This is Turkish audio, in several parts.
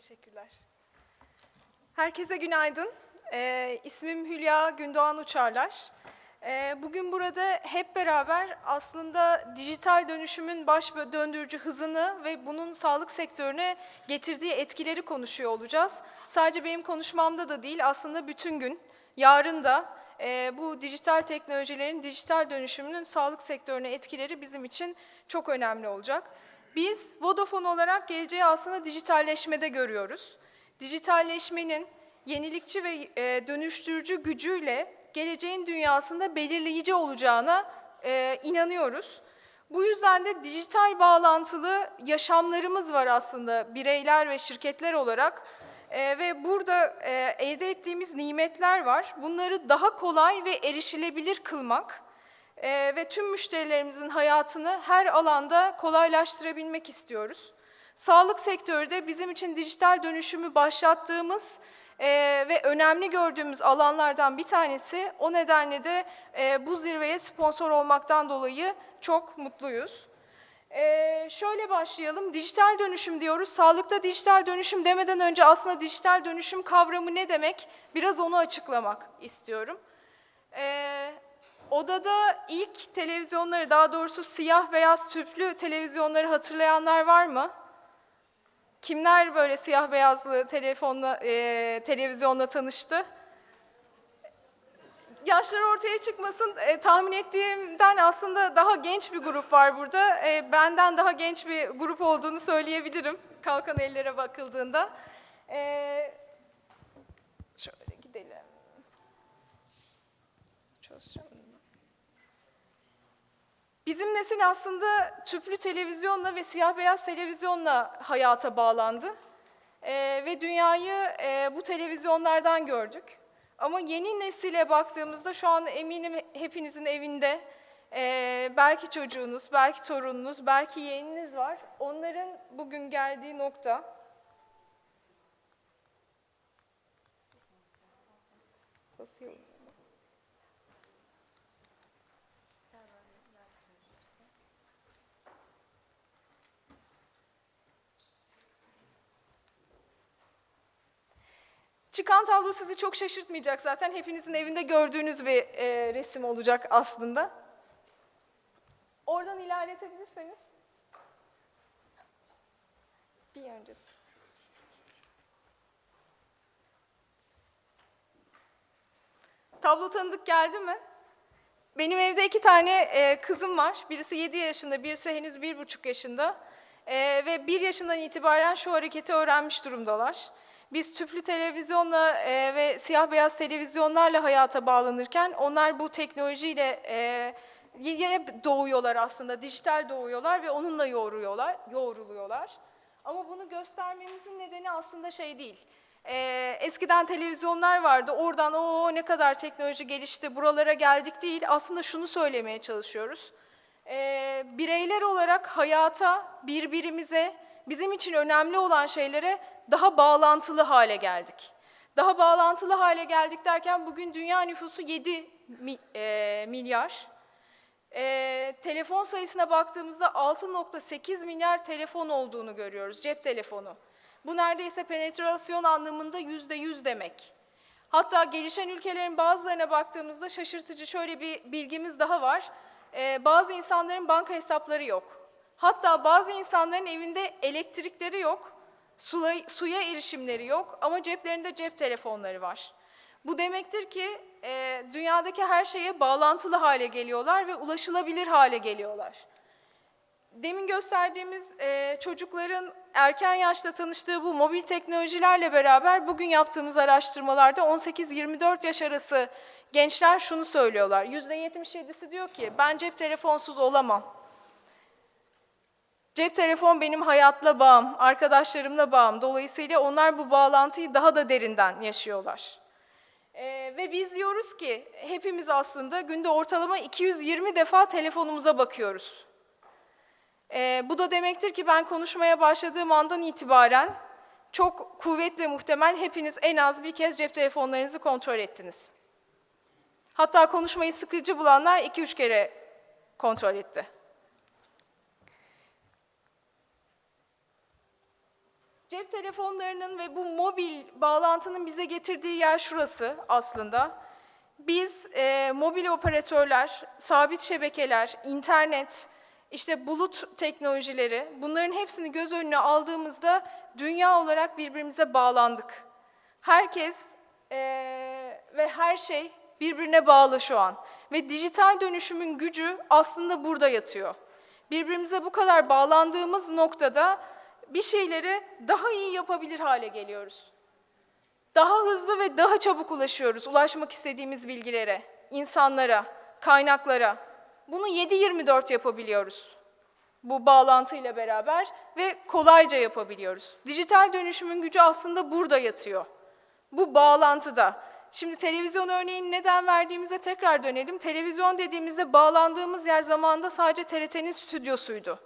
Teşekkürler. Herkese günaydın. Ee, ismim Hülya Gündoğan Uçarlar. Ee, bugün burada hep beraber aslında dijital dönüşümün baş döndürücü hızını ve bunun sağlık sektörüne getirdiği etkileri konuşuyor olacağız. Sadece benim konuşmamda da değil, aslında bütün gün, yarın da e, bu dijital teknolojilerin dijital dönüşümünün sağlık sektörüne etkileri bizim için çok önemli olacak. Biz Vodafone olarak geleceği aslında dijitalleşmede görüyoruz. Dijitalleşmenin yenilikçi ve e, dönüştürücü gücüyle geleceğin dünyasında belirleyici olacağına e, inanıyoruz. Bu yüzden de dijital bağlantılı yaşamlarımız var aslında bireyler ve şirketler olarak. E, ve burada e, elde ettiğimiz nimetler var. Bunları daha kolay ve erişilebilir kılmak e, ve tüm müşterilerimizin hayatını her alanda kolaylaştırabilmek istiyoruz. Sağlık sektörü de bizim için dijital dönüşümü başlattığımız e, ve önemli gördüğümüz alanlardan bir tanesi. O nedenle de e, bu zirveye sponsor olmaktan dolayı çok mutluyuz. Ee, şöyle başlayalım. Dijital dönüşüm diyoruz. Sağlıkta dijital dönüşüm demeden önce aslında dijital dönüşüm kavramı ne demek? Biraz onu açıklamak istiyorum. Ee, odada ilk televizyonları, daha doğrusu siyah beyaz tüplü televizyonları hatırlayanlar var mı? Kimler böyle siyah beyazlı telefonla, e, televizyonla tanıştı? yaşlar ortaya çıkmasın e, tahmin ettiğimden aslında daha genç bir grup var burada. E, benden daha genç bir grup olduğunu söyleyebilirim kalkan ellere bakıldığında. E, şöyle gidelim. Çözeceğim. Bizim nesil aslında tüplü televizyonla ve siyah beyaz televizyonla hayata bağlandı. E, ve dünyayı e, bu televizyonlardan gördük. Ama yeni nesile baktığımızda şu an eminim hepinizin evinde e, belki çocuğunuz, belki torununuz, belki yeğeniniz var. Onların bugün geldiği nokta basıyorum. Çıkan tablo sizi çok şaşırtmayacak zaten. Hepinizin evinde gördüğünüz bir e, resim olacak aslında. Oradan ilerletebilirseniz. Bir öncesi. Tablo tanıdık geldi mi? Benim evde iki tane e, kızım var. Birisi 7 yaşında, birisi henüz 1,5 yaşında. E, ve 1 yaşından itibaren şu hareketi öğrenmiş durumdalar. Biz tüplü televizyonla e, ve siyah beyaz televizyonlarla hayata bağlanırken onlar bu teknolojiyle e, doğuyorlar aslında, dijital doğuyorlar ve onunla yoğuruyorlar, yoğruluyorlar. Ama bunu göstermemizin nedeni aslında şey değil. Ee, eskiden televizyonlar vardı, oradan o ne kadar teknoloji gelişti, buralara geldik değil. Aslında şunu söylemeye çalışıyoruz. Ee, bireyler olarak hayata, birbirimize, bizim için önemli olan şeylere daha bağlantılı hale geldik. Daha bağlantılı hale geldik derken bugün dünya nüfusu 7 e, milyar. E, telefon sayısına baktığımızda 6.8 milyar telefon olduğunu görüyoruz, cep telefonu. Bu neredeyse penetrasyon anlamında yüzde yüz demek. Hatta gelişen ülkelerin bazılarına baktığımızda şaşırtıcı şöyle bir bilgimiz daha var. E, bazı insanların banka hesapları yok. Hatta bazı insanların evinde elektrikleri yok suya, suya erişimleri yok ama ceplerinde cep telefonları var. Bu demektir ki e, dünyadaki her şeye bağlantılı hale geliyorlar ve ulaşılabilir hale geliyorlar. Demin gösterdiğimiz e, çocukların erken yaşta tanıştığı bu mobil teknolojilerle beraber bugün yaptığımız araştırmalarda 18-24 yaş arası gençler şunu söylüyorlar. %77'si diyor ki ben cep telefonsuz olamam. Cep telefon benim hayatla bağım, arkadaşlarımla bağım. Dolayısıyla onlar bu bağlantıyı daha da derinden yaşıyorlar. Ee, ve biz diyoruz ki hepimiz aslında günde ortalama 220 defa telefonumuza bakıyoruz. Ee, bu da demektir ki ben konuşmaya başladığım andan itibaren çok kuvvetle muhtemel hepiniz en az bir kez cep telefonlarınızı kontrol ettiniz. Hatta konuşmayı sıkıcı bulanlar 2-3 kere kontrol etti. Cep telefonlarının ve bu mobil bağlantının bize getirdiği yer şurası aslında. Biz e, mobil operatörler, sabit şebekeler, internet, işte bulut teknolojileri bunların hepsini göz önüne aldığımızda dünya olarak birbirimize bağlandık. Herkes e, ve her şey birbirine bağlı şu an. Ve dijital dönüşümün gücü aslında burada yatıyor. Birbirimize bu kadar bağlandığımız noktada bir şeyleri daha iyi yapabilir hale geliyoruz. Daha hızlı ve daha çabuk ulaşıyoruz ulaşmak istediğimiz bilgilere, insanlara, kaynaklara. Bunu 7-24 yapabiliyoruz bu bağlantıyla beraber ve kolayca yapabiliyoruz. Dijital dönüşümün gücü aslında burada yatıyor. Bu bağlantıda. Şimdi televizyon örneğini neden verdiğimize tekrar dönelim. Televizyon dediğimizde bağlandığımız yer zamanında sadece TRT'nin stüdyosuydu.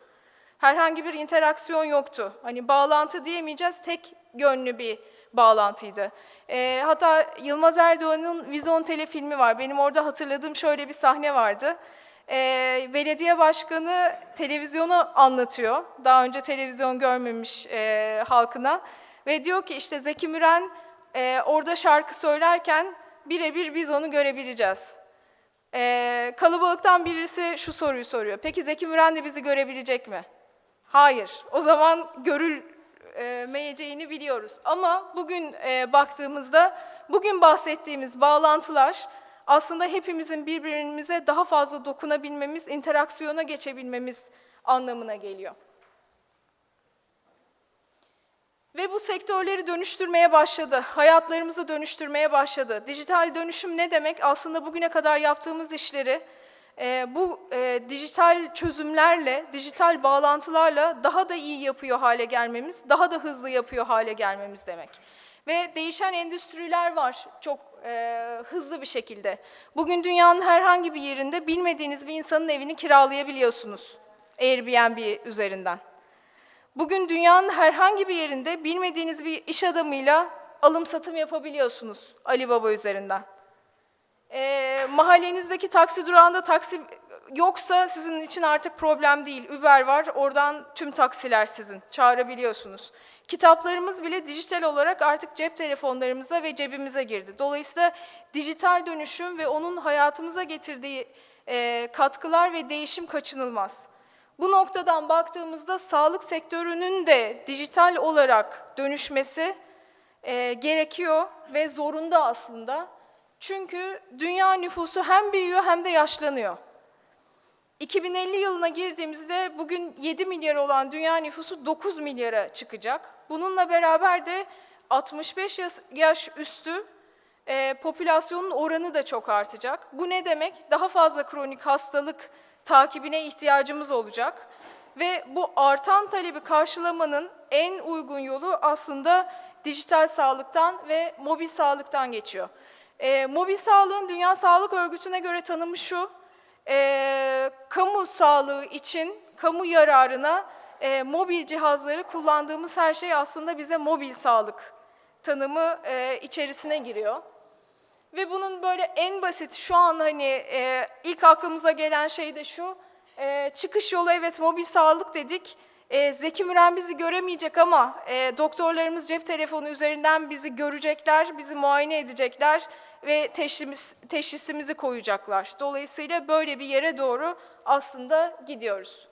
Herhangi bir interaksiyon yoktu. Hani bağlantı diyemeyeceğiz, tek yönlü bir bağlantıydı. Ee, hatta Yılmaz Erdoğan'ın Vizon Tele filmi var. Benim orada hatırladığım şöyle bir sahne vardı. Ee, belediye başkanı televizyonu anlatıyor. Daha önce televizyon görmemiş e, halkına. Ve diyor ki işte Zeki Müren e, orada şarkı söylerken birebir biz onu görebileceğiz. Ee, kalabalıktan birisi şu soruyu soruyor. Peki Zeki Müren de bizi görebilecek mi? Hayır. O zaman görülmeyeceğini biliyoruz. Ama bugün e, baktığımızda bugün bahsettiğimiz bağlantılar aslında hepimizin birbirimize daha fazla dokunabilmemiz, interaksiyona geçebilmemiz anlamına geliyor. Ve bu sektörleri dönüştürmeye başladı, hayatlarımızı dönüştürmeye başladı. Dijital dönüşüm ne demek? Aslında bugüne kadar yaptığımız işleri e, bu e, dijital çözümlerle, dijital bağlantılarla daha da iyi yapıyor hale gelmemiz, daha da hızlı yapıyor hale gelmemiz demek. Ve değişen endüstriler var çok e, hızlı bir şekilde. Bugün dünyanın herhangi bir yerinde bilmediğiniz bir insanın evini kiralayabiliyorsunuz Airbnb üzerinden. Bugün dünyanın herhangi bir yerinde bilmediğiniz bir iş adamıyla alım satım yapabiliyorsunuz Alibaba üzerinden. E, mahallenizdeki taksi durağında taksi yoksa sizin için artık problem değil. Uber var, oradan tüm taksiler sizin, çağırabiliyorsunuz. Kitaplarımız bile dijital olarak artık cep telefonlarımıza ve cebimize girdi. Dolayısıyla dijital dönüşüm ve onun hayatımıza getirdiği e, katkılar ve değişim kaçınılmaz. Bu noktadan baktığımızda sağlık sektörünün de dijital olarak dönüşmesi e, gerekiyor ve zorunda aslında. Çünkü dünya nüfusu hem büyüyor hem de yaşlanıyor. 2050 yılına girdiğimizde bugün 7 milyar olan dünya nüfusu 9 milyara çıkacak. Bununla beraber de 65 yaş, üstü e, popülasyonun oranı da çok artacak. Bu ne demek? Daha fazla kronik hastalık takibine ihtiyacımız olacak. Ve bu artan talebi karşılamanın en uygun yolu aslında dijital sağlıktan ve mobil sağlıktan geçiyor. E, mobil sağlığın Dünya Sağlık Örgütü'ne göre tanımı şu, e, kamu sağlığı için, kamu yararına e, mobil cihazları kullandığımız her şey aslında bize mobil sağlık tanımı e, içerisine giriyor. Ve bunun böyle en basit şu an hani e, ilk aklımıza gelen şey de şu, e, çıkış yolu evet mobil sağlık dedik, e, Zeki Müren bizi göremeyecek ama e, doktorlarımız cep telefonu üzerinden bizi görecekler, bizi muayene edecekler ve teşhis, teşhisimizi koyacaklar. Dolayısıyla böyle bir yere doğru aslında gidiyoruz.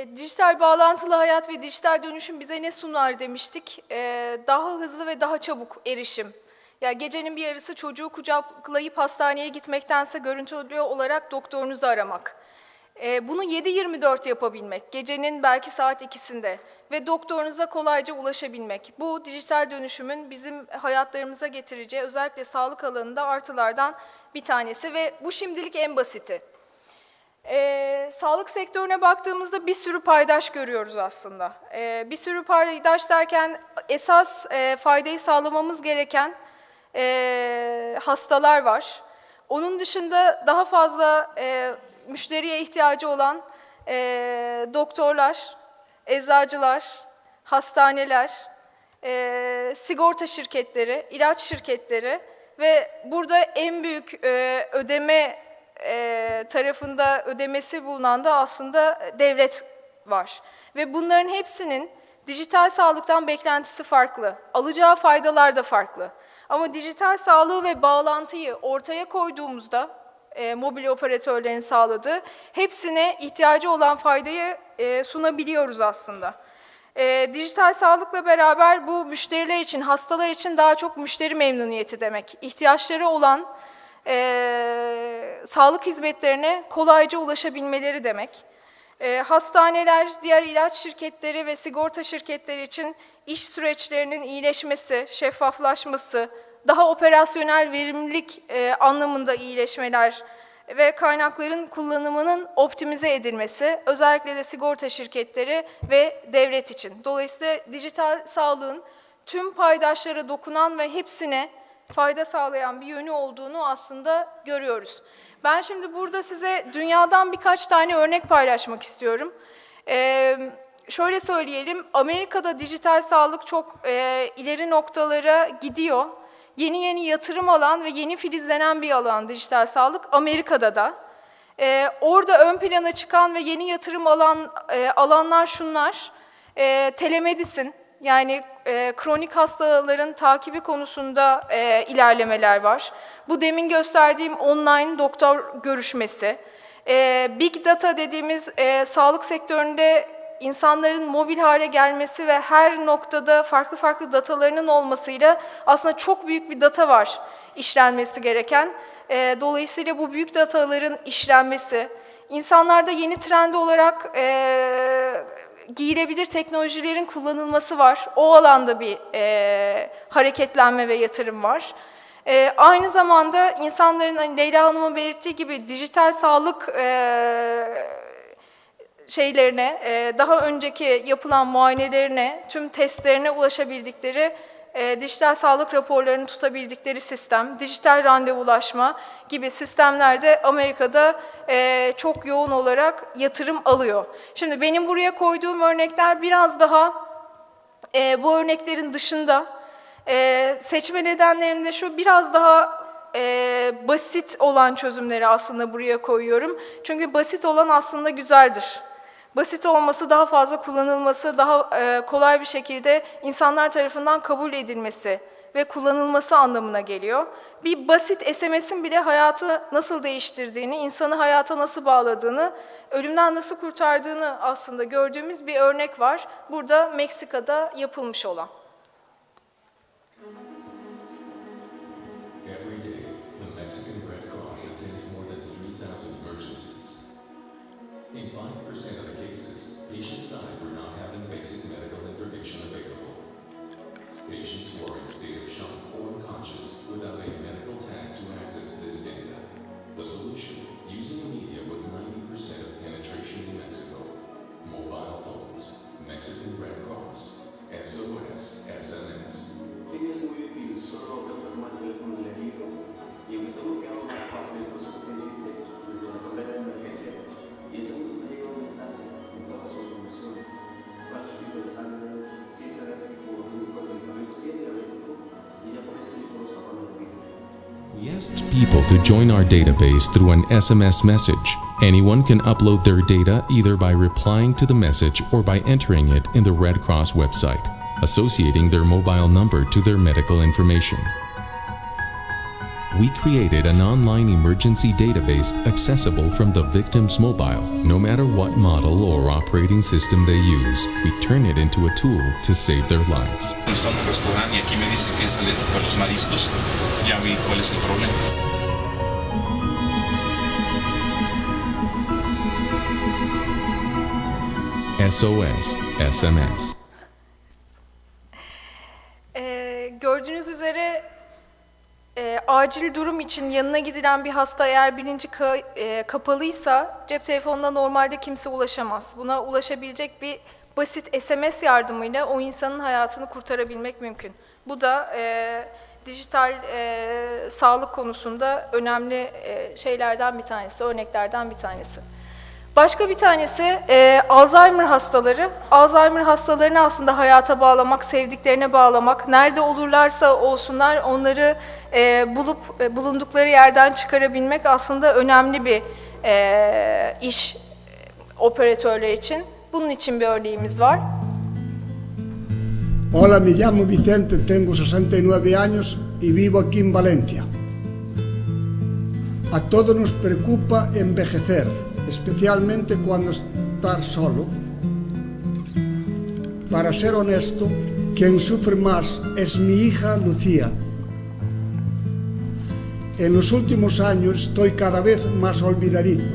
E, dijital bağlantılı hayat ve dijital dönüşüm bize ne sunar demiştik? E, daha hızlı ve daha çabuk erişim. Ya gecenin bir yarısı çocuğu kucaklayıp hastaneye gitmektense görüntülü olarak doktorunuzu aramak. E, bunu 7-24 yapabilmek, gecenin belki saat ikisinde ve doktorunuza kolayca ulaşabilmek. Bu dijital dönüşümün bizim hayatlarımıza getireceği özellikle sağlık alanında artılardan bir tanesi ve bu şimdilik en basiti. Ee, sağlık sektörüne baktığımızda bir sürü paydaş görüyoruz aslında. Ee, bir sürü paydaş derken esas e, faydayı sağlamamız gereken e, hastalar var. Onun dışında daha fazla e, müşteriye ihtiyacı olan e, doktorlar, eczacılar, hastaneler, e, sigorta şirketleri, ilaç şirketleri ve burada en büyük e, ödeme e, tarafında ödemesi bulunan da aslında devlet var. Ve bunların hepsinin dijital sağlıktan beklentisi farklı. Alacağı faydalar da farklı. Ama dijital sağlığı ve bağlantıyı ortaya koyduğumuzda e, mobil operatörlerin sağladığı hepsine ihtiyacı olan faydayı e, sunabiliyoruz aslında. E, dijital sağlıkla beraber bu müşteriler için, hastalar için daha çok müşteri memnuniyeti demek. İhtiyaçları olan e, sağlık hizmetlerine kolayca ulaşabilmeleri demek. E, hastaneler, diğer ilaç şirketleri ve sigorta şirketleri için iş süreçlerinin iyileşmesi, şeffaflaşması, daha operasyonel verimlilik e, anlamında iyileşmeler ve kaynakların kullanımının optimize edilmesi, özellikle de sigorta şirketleri ve devlet için. Dolayısıyla dijital sağlığın tüm paydaşlara dokunan ve hepsine fayda sağlayan bir yönü olduğunu aslında görüyoruz. Ben şimdi burada size dünyadan birkaç tane örnek paylaşmak istiyorum. Ee, şöyle söyleyelim, Amerika'da dijital sağlık çok e, ileri noktalara gidiyor. Yeni yeni yatırım alan ve yeni filizlenen bir alan dijital sağlık Amerika'da da. Ee, orada ön plana çıkan ve yeni yatırım alan e, alanlar şunlar. E, telemedisin, yani e, kronik hastaların takibi konusunda e, ilerlemeler var. Bu demin gösterdiğim online doktor görüşmesi. E, Big data dediğimiz e, sağlık sektöründe insanların mobil hale gelmesi ve her noktada farklı farklı datalarının olmasıyla aslında çok büyük bir data var işlenmesi gereken. E, dolayısıyla bu büyük dataların işlenmesi, insanlarda yeni trend olarak e, giyilebilir teknolojilerin kullanılması var. O alanda bir e, hareketlenme ve yatırım var. E, aynı zamanda insanların hani Leyla Hanım'ın belirttiği gibi dijital sağlık e, şeylerine, e, daha önceki yapılan muayenelerine, tüm testlerine ulaşabildikleri e, dijital sağlık raporlarını tutabildikleri sistem, dijital randevulaşma gibi sistemlerde Amerika'da e, çok yoğun olarak yatırım alıyor. Şimdi benim buraya koyduğum örnekler biraz daha e, bu örneklerin dışında. E, seçme nedenlerim de şu biraz daha e, basit olan çözümleri aslında buraya koyuyorum. Çünkü basit olan aslında güzeldir. Basit olması, daha fazla kullanılması, daha e, kolay bir şekilde insanlar tarafından kabul edilmesi ve kullanılması anlamına geliyor. Bir basit SMS'in bile hayatı nasıl değiştirdiğini, insanı hayata nasıl bağladığını, ölümden nasıl kurtardığını aslında gördüğümüz bir örnek var. Burada Meksika'da yapılmış olan. Every day, the Mexican Red Cross attends more than 3,000 emergencies. In 5% of the basic medical information available. Patients who are in state of shock or unconscious without a medical tag to access this data. The solution, using a media with 90% of penetration in Mexico. Mobile phones, Mexican Red Cross, SOS, SMS. Asked people to join our database through an SMS message. Anyone can upload their data either by replying to the message or by entering it in the Red Cross website, associating their mobile number to their medical information. We created an online emergency database accessible from the victim's mobile. No matter what model or operating system they use, we turn it into a tool to save their lives. Está un restaurante y aquí me dicen que es alérgico los mariscos. Ya vi cuál es el problema. SOS SMS. Acil durum için yanına gidilen bir hasta eğer bilinci ka- e, kapalıysa cep telefonuna normalde kimse ulaşamaz. Buna ulaşabilecek bir basit SMS yardımıyla o insanın hayatını kurtarabilmek mümkün. Bu da e, dijital e, sağlık konusunda önemli e, şeylerden bir tanesi, örneklerden bir tanesi. Başka bir tanesi e, Alzheimer hastaları. Alzheimer hastalarını aslında hayata bağlamak, sevdiklerine bağlamak, nerede olurlarsa olsunlar onları e, bulup e, bulundukları yerden çıkarabilmek aslında önemli bir e, iş e, operatörler için. Bunun için bir örneğimiz var. Hola, me llamo Vicente, tengo 69 años y vivo aquí en Valencia. A todos nos preocupa envejecer, especialmente cuando estar solo. Para ser honesto, quien sufre más es mi hija Lucía. En los últimos años estoy cada vez más olvidadizo.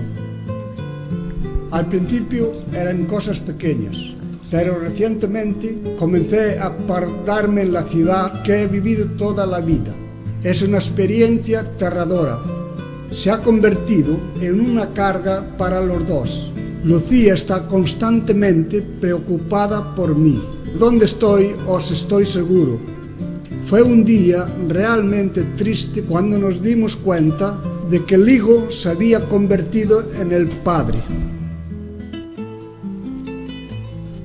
Al principio eran cosas pequeñas, pero recientemente comencé a apartarme en la ciudad que he vivido toda la vida. Es una experiencia aterradora. Se ha convertido en una carga para los dos. Lucía está constantemente preocupada por mí. ¿Dónde estoy? Os estoy seguro. Fue un día realmente triste cuando nos dimos cuenta de que el hijo se había convertido en el padre.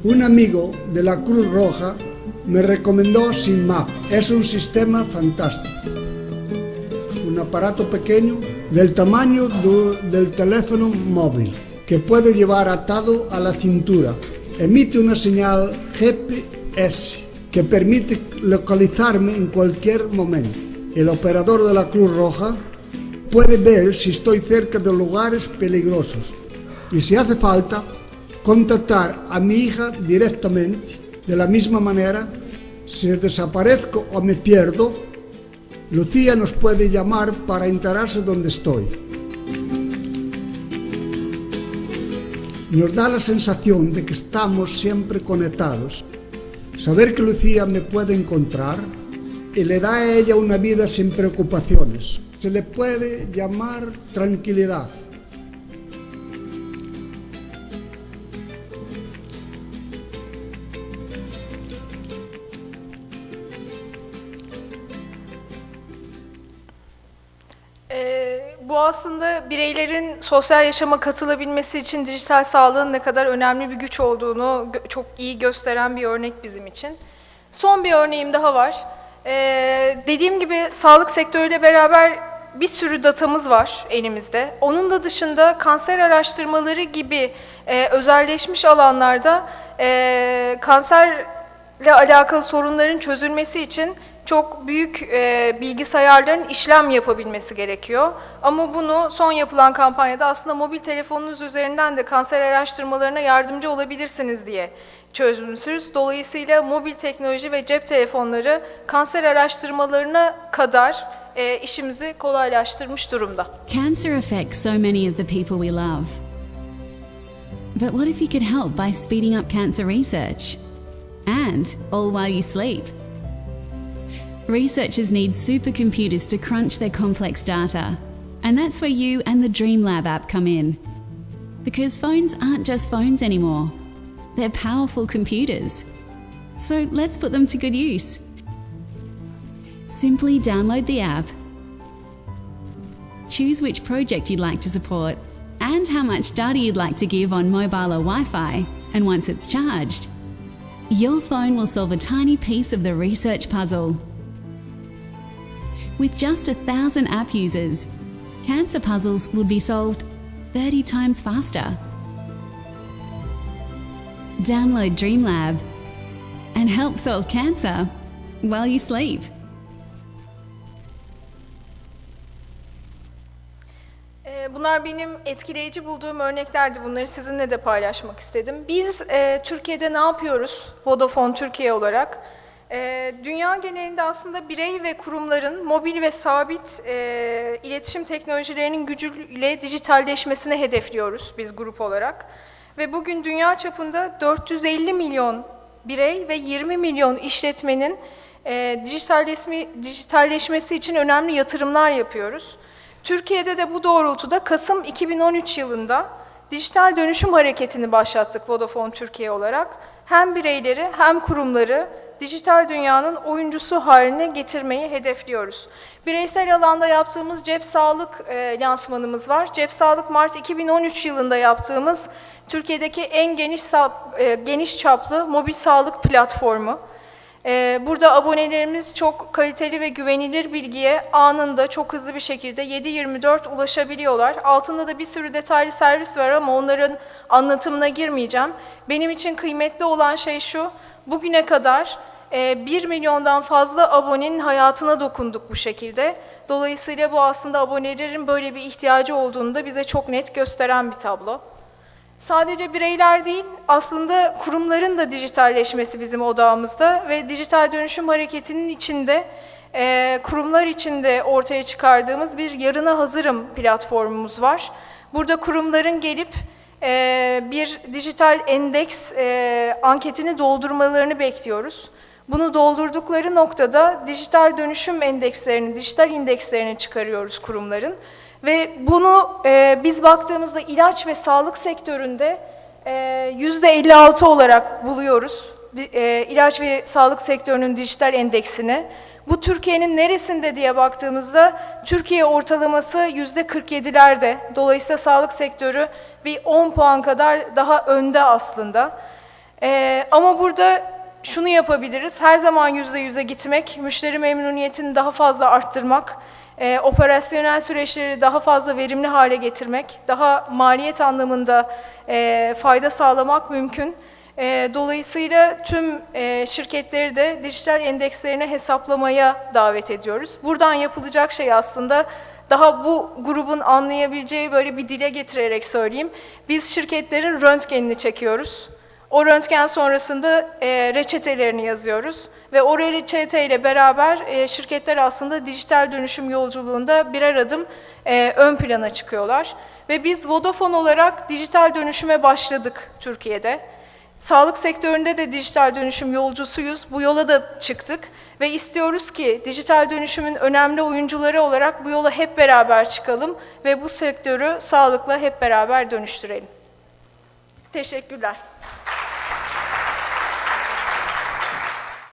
Un amigo de la Cruz Roja me recomendó SIMAP. Es un sistema fantástico. Un aparato pequeño del tamaño del teléfono móvil que puedo llevar atado a la cintura. Emite una señal GPS que permite localizarme en cualquier momento. El operador de la Cruz Roja puede ver si estoy cerca de lugares peligrosos y si hace falta contactar a mi hija directamente. De la misma manera, si desaparezco o me pierdo, Lucía nos puede llamar para enterarse dónde estoy. Nos da la sensación de que estamos siempre conectados. Saber que Lucía me puede encontrar y le da a ella una vida sin preocupaciones. Se le puede llamar tranquilidad. Bu aslında bireylerin sosyal yaşama katılabilmesi için dijital sağlığın ne kadar önemli bir güç olduğunu çok iyi gösteren bir örnek bizim için. Son bir örneğim daha var. Ee, dediğim gibi sağlık sektörüyle beraber bir sürü datamız var elimizde. Onun da dışında kanser araştırmaları gibi e, özelleşmiş alanlarda e, kanserle alakalı sorunların çözülmesi için çok büyük e, bilgisayarların işlem yapabilmesi gerekiyor. Ama bunu son yapılan kampanyada aslında mobil telefonunuz üzerinden de kanser araştırmalarına yardımcı olabilirsiniz diye çözmüşüz. Dolayısıyla mobil teknoloji ve cep telefonları kanser araştırmalarına kadar e, işimizi kolaylaştırmış durumda. Cancer affects so many of the people we love. But what if you could help by speeding up cancer research? And all while you sleep. Researchers need supercomputers to crunch their complex data. And that's where you and the Dreamlab app come in. Because phones aren't just phones anymore, they're powerful computers. So let's put them to good use. Simply download the app choose which project you'd like to support and how much data you'd like to give on mobile or Wi Fi, and once it's charged, your phone will solve a tiny piece of the research puzzle. With just a thousand app users, cancer puzzles would be solved 30 times faster. Download Dreamlab and help solve cancer while you sleep. Ee, Bunlar benim etkileyici bulduğum örneklerdi. Bunları sizinle de paylaşmak istedim. Biz e, Türkiye'de ne yapıyoruz Vodafone Türkiye olarak? E, dünya genelinde aslında birey ve kurumların mobil ve sabit e, iletişim teknolojilerinin gücüyle dijitalleşmesini hedefliyoruz biz grup olarak. Ve bugün dünya çapında 450 milyon birey ve 20 milyon işletmenin e, dijitalleşme, dijitalleşmesi için önemli yatırımlar yapıyoruz. Türkiye'de de bu doğrultuda Kasım 2013 yılında dijital dönüşüm hareketini başlattık Vodafone Türkiye olarak. Hem bireyleri hem kurumları dijital dünyanın oyuncusu haline getirmeyi hedefliyoruz. Bireysel alanda yaptığımız cep sağlık e, lansmanımız var. Cep sağlık Mart 2013 yılında yaptığımız Türkiye'deki en geniş e, geniş çaplı mobil sağlık platformu. Ee, Burada abonelerimiz çok kaliteli ve güvenilir bilgiye anında çok hızlı bir şekilde 7-24 ulaşabiliyorlar. Altında da bir sürü detaylı servis var ama onların anlatımına girmeyeceğim. Benim için kıymetli olan şey şu, bugüne kadar 1 milyondan fazla abonenin hayatına dokunduk bu şekilde. Dolayısıyla bu aslında abonelerin böyle bir ihtiyacı olduğunu da bize çok net gösteren bir tablo. Sadece bireyler değil, aslında kurumların da dijitalleşmesi bizim odağımızda ve dijital dönüşüm hareketinin içinde e, kurumlar içinde ortaya çıkardığımız bir yarına hazırım platformumuz var. Burada kurumların gelip e, bir dijital endeks e, anketini doldurmalarını bekliyoruz. Bunu doldurdukları noktada dijital dönüşüm endekslerini, dijital indekslerini çıkarıyoruz kurumların. Ve bunu e, biz baktığımızda ilaç ve sağlık sektöründe e, yüzde 56 olarak buluyoruz. E, ilaç ve sağlık sektörünün dijital endeksini. Bu Türkiye'nin neresinde diye baktığımızda Türkiye ortalaması yüzde 47'lerde. Dolayısıyla sağlık sektörü bir 10 puan kadar daha önde aslında. E, ama burada şunu yapabiliriz. Her zaman yüzde yüze gitmek, müşteri memnuniyetini daha fazla arttırmak, e, operasyonel süreçleri daha fazla verimli hale getirmek, daha maliyet anlamında e, fayda sağlamak mümkün. E, dolayısıyla tüm e, şirketleri de dijital endekslerine hesaplamaya davet ediyoruz. Buradan yapılacak şey aslında daha bu grubun anlayabileceği böyle bir dile getirerek söyleyeyim. Biz şirketlerin röntgenini çekiyoruz. O röntgen sonrasında e, reçetelerini yazıyoruz ve o reçeteyle beraber e, şirketler aslında dijital dönüşüm yolculuğunda birer adım e, ön plana çıkıyorlar. Ve biz Vodafone olarak dijital dönüşüme başladık Türkiye'de. Sağlık sektöründe de dijital dönüşüm yolcusuyuz. Bu yola da çıktık ve istiyoruz ki dijital dönüşümün önemli oyuncuları olarak bu yola hep beraber çıkalım ve bu sektörü sağlıkla hep beraber dönüştürelim. Teşekkürler.